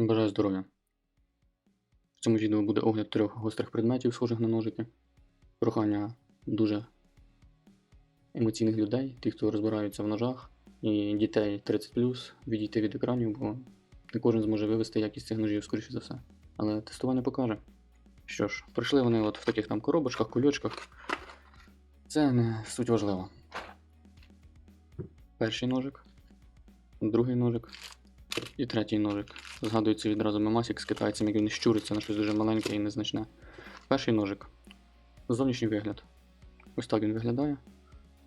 Бажаю здоров'я. В цьому відео буде огляд трьох гострих предметів, схожих на ножики. Прохання дуже емоційних людей, тих, хто розбираються в ножах, і дітей 30 відійти від екранів, бо не кожен зможе вивести якість цих ножів, скоріше за все. Але тестування покаже. Що ж, прийшли вони от в таких там коробочках, кульочках. Це не суть важливо. Перший ножик, другий ножик і третій ножик. Згадується відразу мемасік з китайцем, як він щуриться на щось дуже маленьке і незначне. Перший ножик. Зовнішній вигляд. Ось так він виглядає.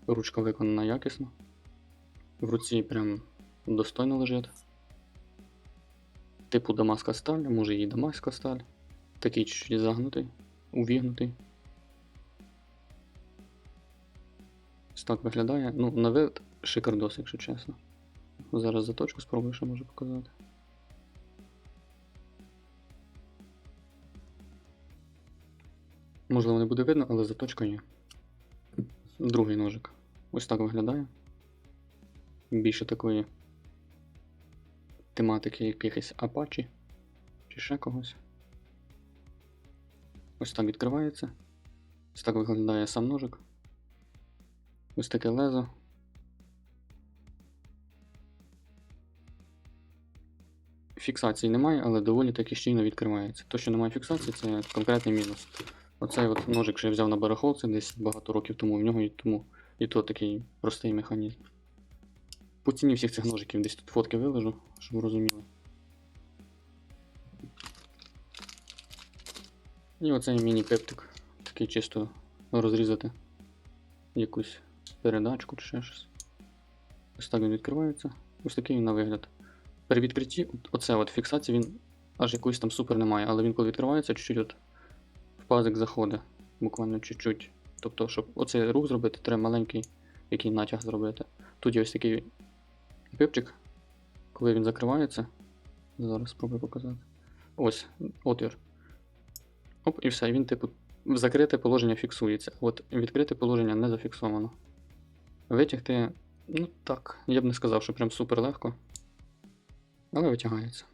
Ручка виконана якісно. В руці прям достойно лежить. Типу дамаска сталь, може і дамаська сталь. Такий чуть загнутий, увігнутий. Ось так виглядає. Ну, на вид шикардос, якщо чесно. Зараз заточку спробую, що можу показати. Можливо, не буде видно, але заточка. Другий ножик. Ось так виглядає. Більше такої тематики якихось апачі чи ще когось. Ось так відкривається. Ось так виглядає сам ножик. Ось таке лезо. Фіксації немає, але доволі таки щільно відкривається. То, що немає фіксації, це конкретний мінус. Оцей от ножик, що я взяв на барахолці десь багато років тому, в нього і тому і то такий простий механізм. По ціні всіх цих ножиків десь тут фотки виложу, щоб ви розуміли. І оцей міні-пептик. Такий чисто розрізати якусь передачку чи ще щось. Ось так він відкривається. Ось такий він на вигляд. При відкритті, оце от фіксації він аж якоїсь там супер немає, але він коли відкривається, чуть-чуть от пазик заходить. Буквально чуть-чуть. Тобто, щоб оцей рух зробити, треба маленький який натяг зробити. Тут є ось такий пипчик, коли він закривається. Зараз спробую показати. Ось, отвір. Оп, і все, він, типу, в закрите положення фіксується. От відкрите положення не зафіксовано. Витягти, ну так, я б не сказав, що прям супер легко. Але витягається.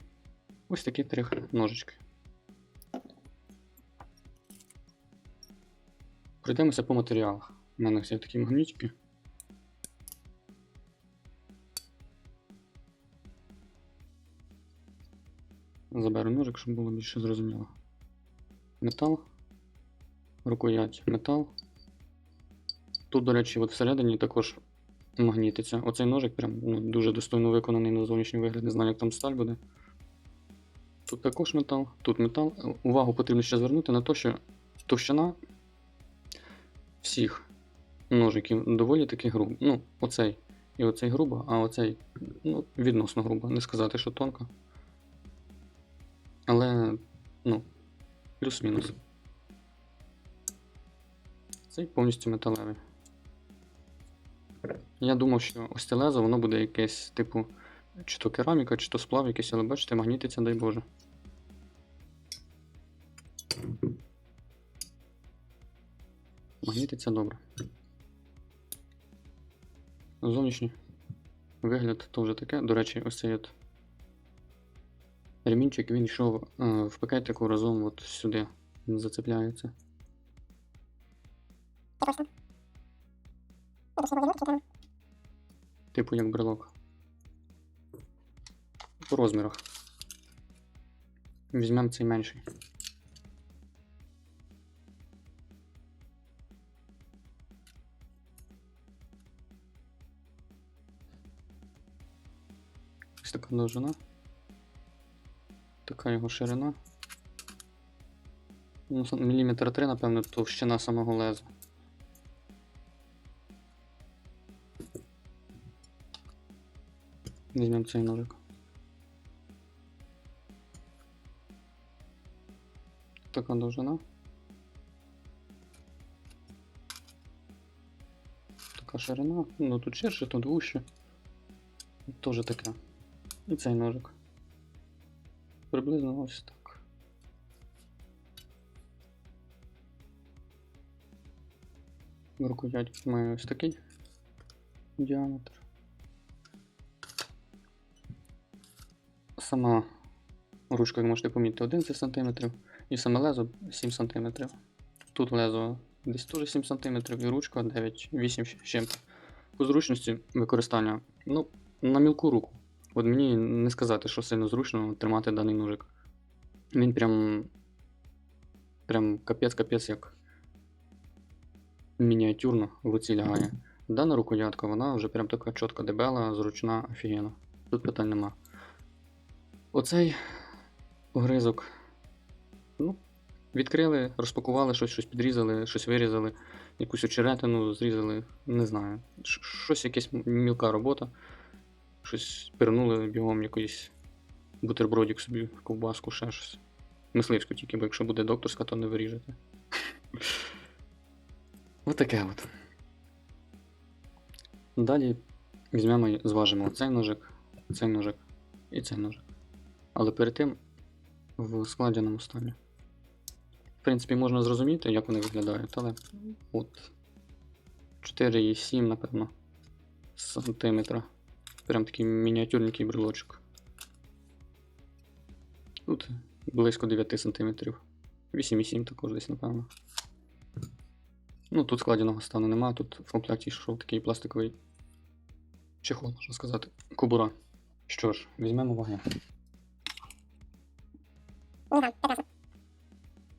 Ось такі три ножички. Пройдемося по матеріалах. У мене всі такі магнітики. Заберу ножик, щоб було більше зрозуміло. Метал. Рукоять метал. Тут, до речі, от всередині також магнітиться. Оцей ножик прям ну, дуже достойно виконаний на зовнішній вигляд. Не знаю, як там сталь буде. Тут також метал, тут метал. Увагу потрібно ще звернути на те, що товщина всіх ножиків доволі таки груба. Ну, оцей і оцей грубо, а оцей ну, відносно грубо. Не сказати, що тонко. Але, ну, плюс-мінус. Цей повністю металевий. Я думав, що ось це воно буде якесь, типу, чи то кераміка, чи то сплав якийсь, але бачите, магнітиться, дай Боже. Магнітиться добре. Зовнішній вигляд то вже таке. До речі, ось цей от ремінчик він йшов е, в пакетику разом от сюди. Він зацепляється. Типу як брелок. По розмірах. Візьмемо цей менший. Така довжина. Така його ширина. Ну, міліметр 3, напевно, товщина самого леза. Візьмемо цей ножик. Така довжина. Така ширина. Ну тут ширше, тут вужче. Тоже таке. І цей ножик. Приблизно ось так. Рукоять має ось такий діаметр. Сама Ручка, як можете помітити, 11 см, і саме лезо 7 см. Тут лезо десь теж 7 см, і ручка 9, 8 з чим. По зручності використання, ну, на мілку руку. От мені не сказати, що сильно зручно тримати даний ножик. Він прям. Прям капець-капець як мініатюрно в руці лягає. Дана рукоятка, вона вже прям така чітка дебела, зручна, офігенно. Тут питань нема. Оцей огризок. Ну, відкрили, розпакували щось, щось підрізали, щось вирізали, якусь очеретину зрізали, не знаю. Щось якась мілка робота. Щось пирнули бігом якийсь бутербродик собі, ковбаску, ще щось. Мисливську тільки, бо якщо буде докторська, то не виріжете. Отаке от. Далі візьмемо і зважимо цей ножик, цей ножик і цей ножик. Але перед тим в складеному стані. В принципі, можна зрозуміти, як вони виглядають, але от 4,7, напевно, сантиметра. Прям такий мініатюрненький брелочок. Тут близько 9 сантиметрів. 8,7 також десь, напевно. Ну, тут складеного стану нема, тут в комплекті йшов такий пластиковий чехол, можна сказати. Кубура. Що ж, візьмемо ваги.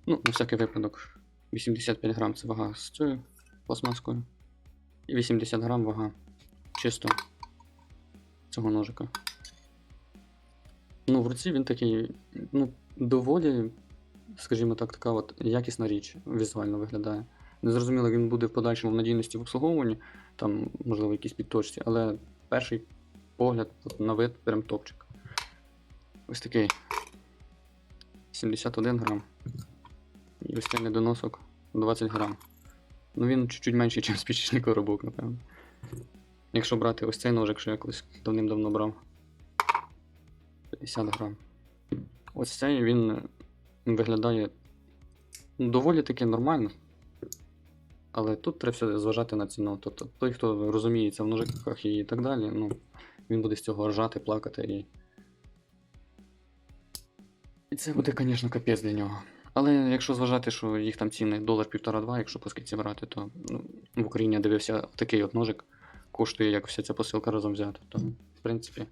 Ну, на всякий випадок, 85 грам це вага з цією пластмаскою. І 80 грам вага чисто цього ножика. Ну, в руці він такий, ну, доволі, скажімо так, така от якісна річ візуально виглядає. Не зрозуміло, як він буде в подальшому в надійності в обслуговуванні, там, можливо, якісь підточці, але перший погляд от, на вид прям топчик. Ось такий 71 грам. І ось цей недоносок 20 грам. Ну він чуть-чуть менший, ніж спічечний коробок, напевно. Якщо брати ось цей ножик, що я колись давним-давно брав. 50 грам. Ось цей він е, виглядає ну, доволі таки нормально. Але тут треба все зважати на ціну. Тобто той, хто розуміється в ножиках і так далі, ну, він буде з цього ржати, плакати і. І це буде, звісно, капець для нього. Але якщо зважати, що їх там ціни долар півтора-два, якщо по скидці брати, то ну, в Україні я дивився такий от ножик, коштує як вся ця посилка разом взята. То, в принципі,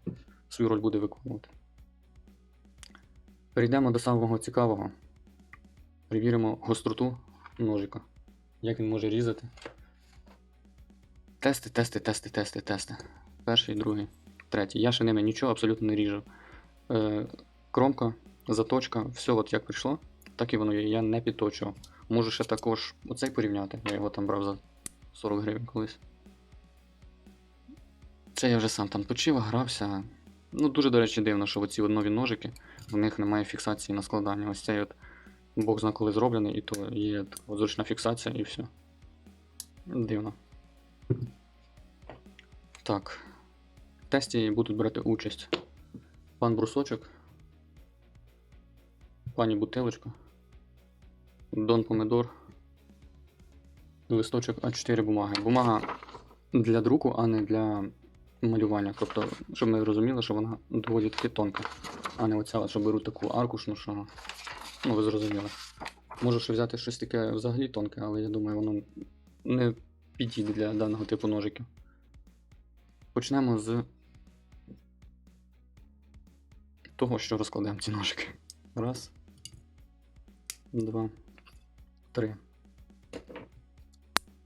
свою роль буде виконувати. Перейдемо до самого цікавого. Перевіримо гостроту ножика. Як він може різати. Тести, тести, тести, тести, тести. Перший, другий, третій. Я ще ними нічого абсолютно не ріжу. Е, кромка, заточка, все от як прийшло, так і воно є. Я не підточував. Можу ще також оцей порівняти. Я його там брав за 40 гривень колись. Це я вже сам там точив, грався. Ну, дуже, до речі, дивно, що оці нові ножики, в них немає фіксації на складання. Ось цей от бог зна коли зроблений, і то є така зручна фіксація і все. Дивно. Так. В тесті будуть брати участь пан Брусочок, пані Бутилочка, Дон Помидор, листочок А4 бумаги. Бумага для друку, а не для малювання. Тобто, щоб ми розуміли, що вона доволі таки тонка, а не оця, що беру таку аркушну, що. Ну, ви зрозуміли. Можу ще взяти щось таке взагалі тонке, але я думаю, воно не підійде для даного типу ножиків. Почнемо з того, що розкладемо ці ножики. Раз. Два. Три.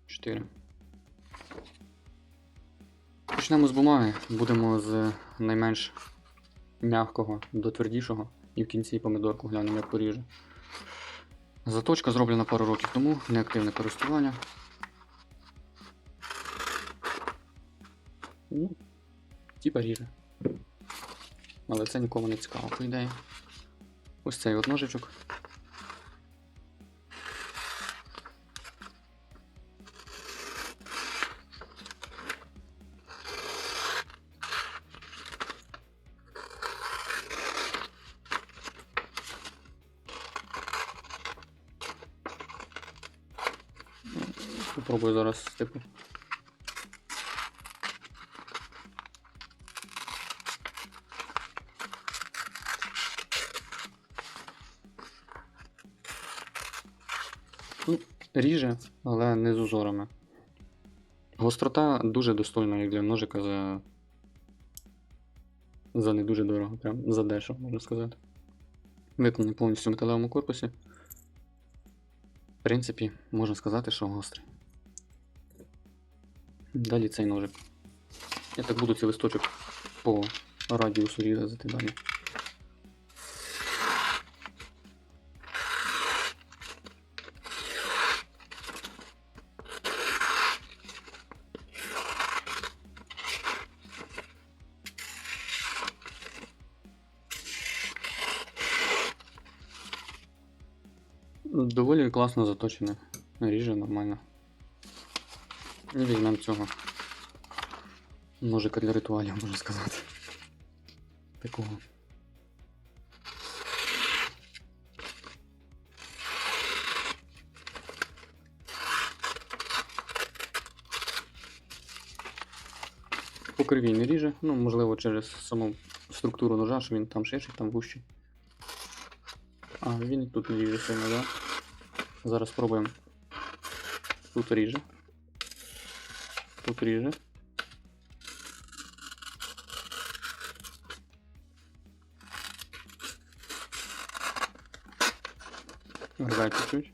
Чотири. Почнемо з бумаги. Будемо з найменш м'якого до твердішого. І в кінці помидорку глянемо, як поріже. Заточка зроблена пару років тому, неактивне користування. Ну, типа ріже. Але це нікому не цікаво, по ідеї. Ось цей от ножичок. Попробую зараз, типу. Ну, ріже, але не з узорами. Гострота дуже достойна, як для ножика за за не дуже дорого, прям за дешево, можна сказати. Виконаний повністю в металевому корпусі. В принципі, можна сказати, що гострий. Далі цей ножик. Я так буду цей листочок по радіусу різати далі. Доволі класно заточене. Ріже нормально. І візьмемо цього ножика для ритуалів, можна сказати. Такого. По не ріже, ну, можливо, через саму структуру ножа, що він там ширший, там вущий. А, він і тут не ріже сильно, да? Зараз спробуємо. Тут ріже. Ріже. Рве чуть-чуть.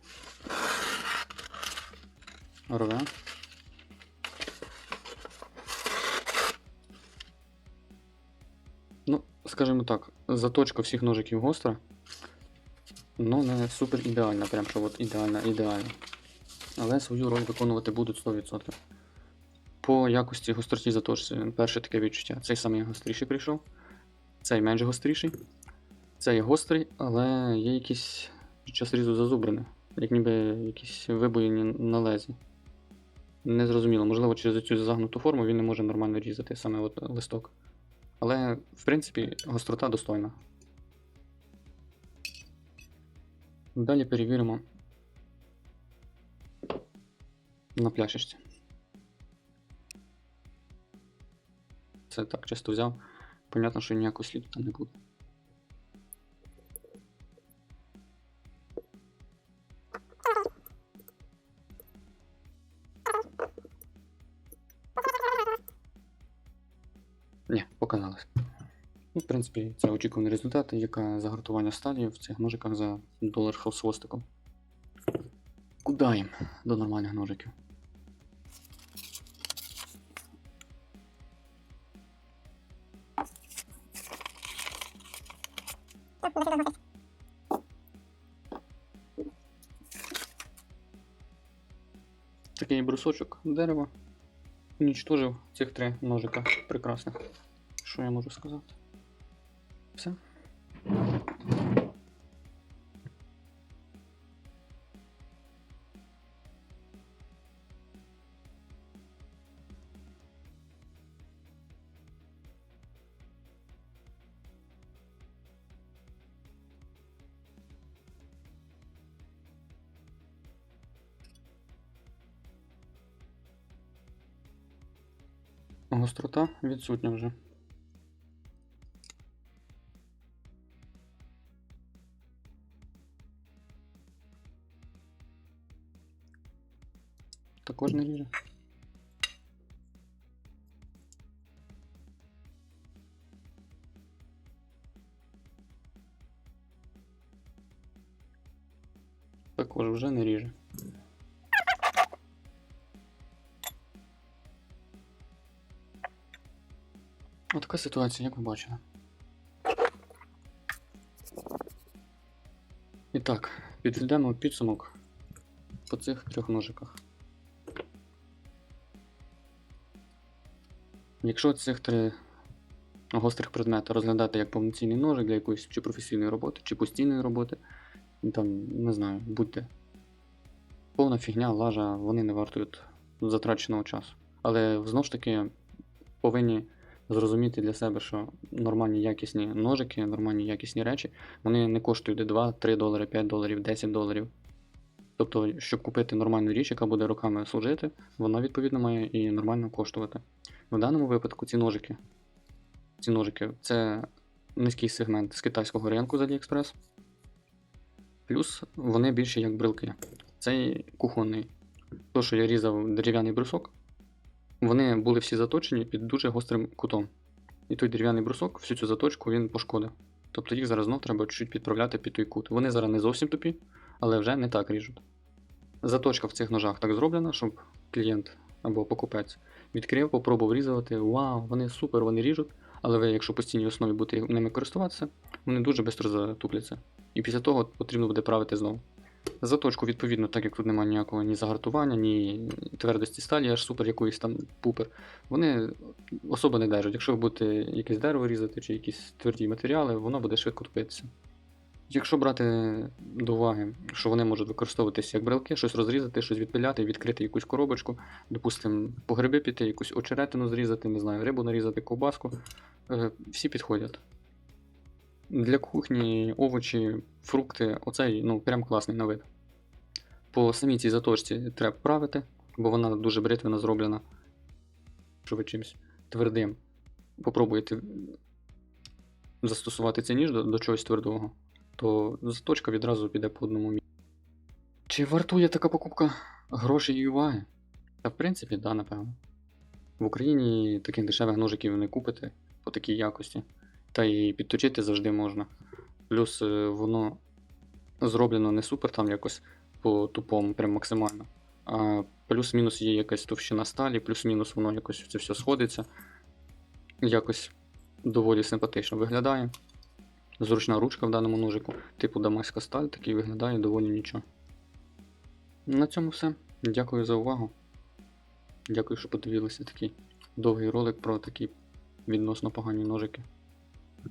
Рве. Ну, скажімо так, заточка всіх ножиків гостра. Ну, не супер ідеальна, прям що от ідеальна, ідеальна. Але свою роль виконувати будуть 100%. По якості гостроті заточці перше таке відчуття. Цей самий гостріший прийшов. Цей менш гостріший. Цей гострий, але є якісь під час різу зазубрини, як ніби якісь вибоїні на лезі. Незрозуміло, можливо, через цю загнуту форму він не може нормально різати саме от листок. Але, в принципі, гострота достойна. Далі перевіримо на пляшечці. Це так часто взяв. Понятно, що ніякого сліду там не буде. Ні, показалось. Ну, в принципі, це очікуваний результат, яке загартування стадії в цих ножиках за долар з хвостиком. Куда їм до нормальних ножиків? Брусочок дерева. Унічтожив цих три ножика прекрасних. Що я можу сказати? Все. Гострота відсутня вже. Також не ріже. Також вже не ріже. Отака ситуація, як ви бачили. І так, підведемо підсумок по цих трьох ножиках. Якщо цих три гострих предмети розглядати як повноцінний ножик для якоїсь чи професійної роботи, чи постійної роботи, ну, там, не знаю, будьте. Повна фігня, лажа, вони не вартують затраченого часу. Але знову ж таки повинні зрозуміти для себе, що нормальні якісні ножики, нормальні якісні речі, вони не коштують 2, 3 долари, 5 доларів, 10 доларів. Тобто, щоб купити нормальну річ, яка буде роками служити, вона відповідно має і нормально коштувати. В даному випадку ці ножики, ці ножики це низький сегмент з китайського ринку з AliExpress. Плюс вони більше як брелки. цей кухонний. То, що я різав дерев'яний брусок, вони були всі заточені під дуже гострим кутом. І той дерев'яний брусок, всю цю заточку він пошкодив. Тобто їх зараз знов треба чуть підправляти під той кут. Вони зараз не зовсім тупі, але вже не так ріжуть. Заточка в цих ножах так зроблена, щоб клієнт або покупець відкрив, попробував різати. Вау, вони супер, вони ріжуть. Але ви, якщо постійній основі будете ними користуватися, вони дуже швидко затупляться. І після того потрібно буде правити знову. Заточку, відповідно, так як тут немає ніякого ні загартування, ні твердості сталі, аж супер якоїсь там пупер, вони особо не держать. Якщо ви будете якесь дерево різати чи якісь тверді матеріали, воно буде швидко тупитися. Якщо брати до уваги, що вони можуть використовуватися як брелки, щось розрізати, щось відпиляти, відкрити якусь коробочку, допустимо, по гриби піти, якусь очеретину зрізати, не знаю, рибу нарізати, ковбаску, е, всі підходять. Для кухні овочі, фрукти, оцей ну, прям класний на вид. По самій цій заточці треба правити, бо вона дуже бритвенно зроблена. Якщо ви чимось твердим попробуєте застосувати цей ніж до, до чогось твердого, то заточка відразу піде по одному місці. Чи вартує така покупка грошей і уваги? Та в принципі, да, напевно. В Україні таких дешевих ножиків не купите по такій якості. Та і підточити завжди можна. Плюс е, воно зроблено не супер там якось по тупому, прям максимально. А плюс-мінус є якась товщина сталі, плюс-мінус воно якось це все сходиться. Якось доволі симпатично виглядає. Зручна ручка в даному ножику, типу дамаська сталь, такий виглядає доволі нічого. На цьому все. Дякую за увагу. Дякую, що подивилися такий довгий ролик про такі відносно погані ножики.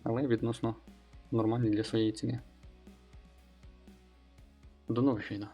Але відносно нормальні для своєї ціни. До нових відео.